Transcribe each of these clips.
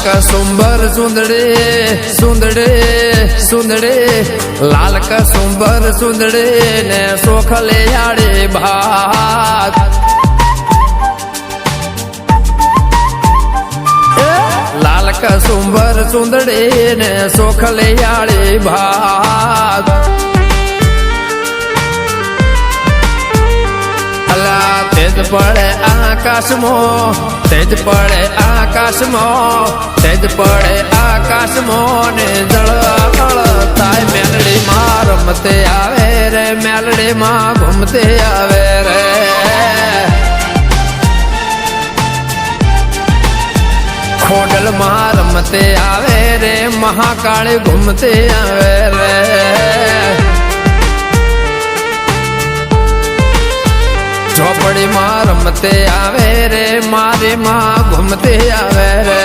સુંદડે સુંદડે સુંદડે. લાલ કસુંબર સુંદડે ને સોખલે યાડે ભાત લાલ કસુંબર સુંદડે ને સોખલે યાડે ભાત અલા, તેજ પડે આકાશમાં, તેજ પડે આકાશમો, તેજ પડે આકાશમો ને જળ તાય મેલડી માં રમતે આવે રે મેલડી માં ઘૂમતે આવે રે. ખોડલ માં રમતે આવે રે, મહાકાળી ઘૂમતે આવે રે. ઝોપડી માં રમતે આવે માં ઘૂમતે આવે રે.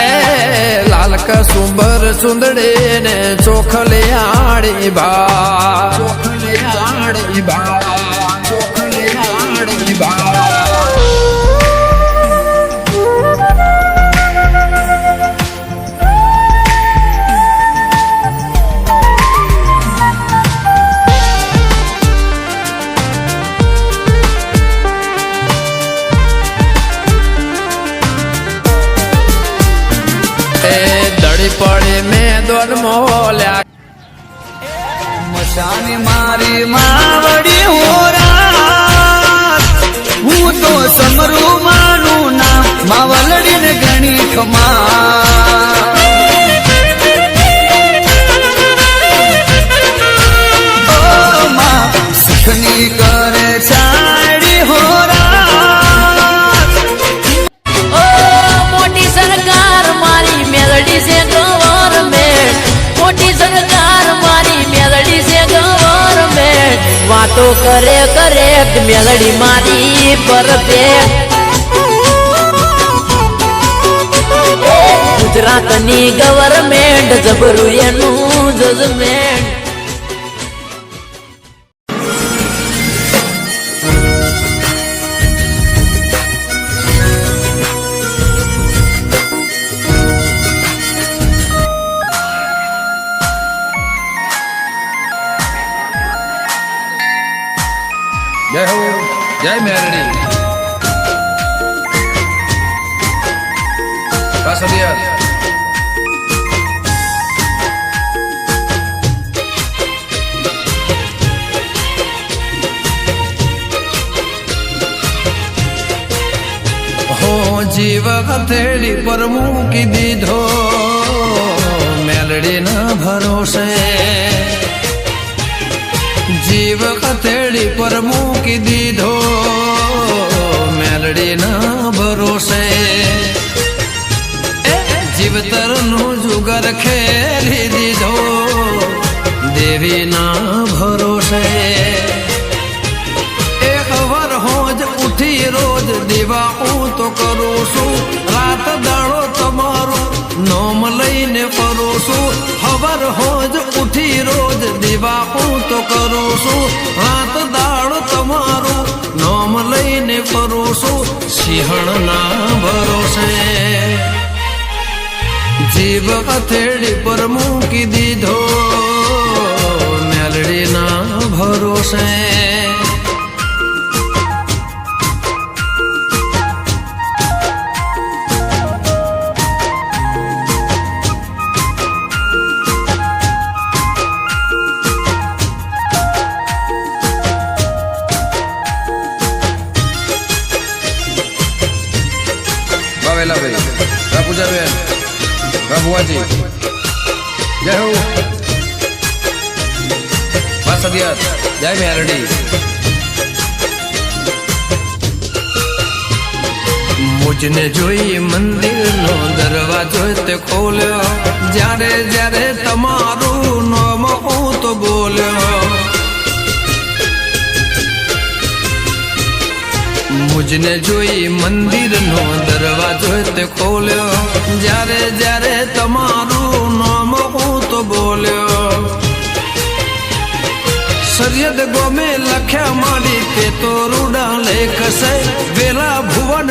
એ લાલ કસુંબર સુંદડે ને ચોખલે આડી બા. ચોખલે આડી બા. ચોખલે આડી બા. પડે મેં દોડ મોલ્યા. મશાની મારી માવડી હોરા વાતો કરે કરે મેલડી મારી પરતે. ગુજરાતની ગવર્મેન્ટ જબરું એનું જજમેન્ટ જય મેરડી. કાસડિયા જીવ હથેળી પર મૂકી દીધો. જુગર ખેલી દીધો દેવીના ભરોસે એ ખબર હોજ ઉઠી રોજ દીવા હું તો કરું છું રાત દાડો તમારું નોમ લઈને ફરું છું ખબર હોજ ઉઠી રોજ દીવા હું તો કરું છું રાત દાડો તમારું નોમ લઈને ફરું છું સિંહણના ભરોસે જીવ હથેળી પર મૂકી દીધો મેલડીના ભરોસે. રાભુઆજી જય હો. વાસદિયાત જય મુજને જોઈ મંદિરનો દરવાજો તે ખોલ્યો. જ્યારે જ્યારે તમારું નામ હું તો બોલ્યો. મુજને જોઈ મંદિરનો દરવાજો તે ખોલ્યો. જ્યારે જ્યારે તમારું નામ હું તો બોલ્યો. સરિયદ ગોમે લખ્યા મારી તે તો રૂડા એક છે વેલા ભુવન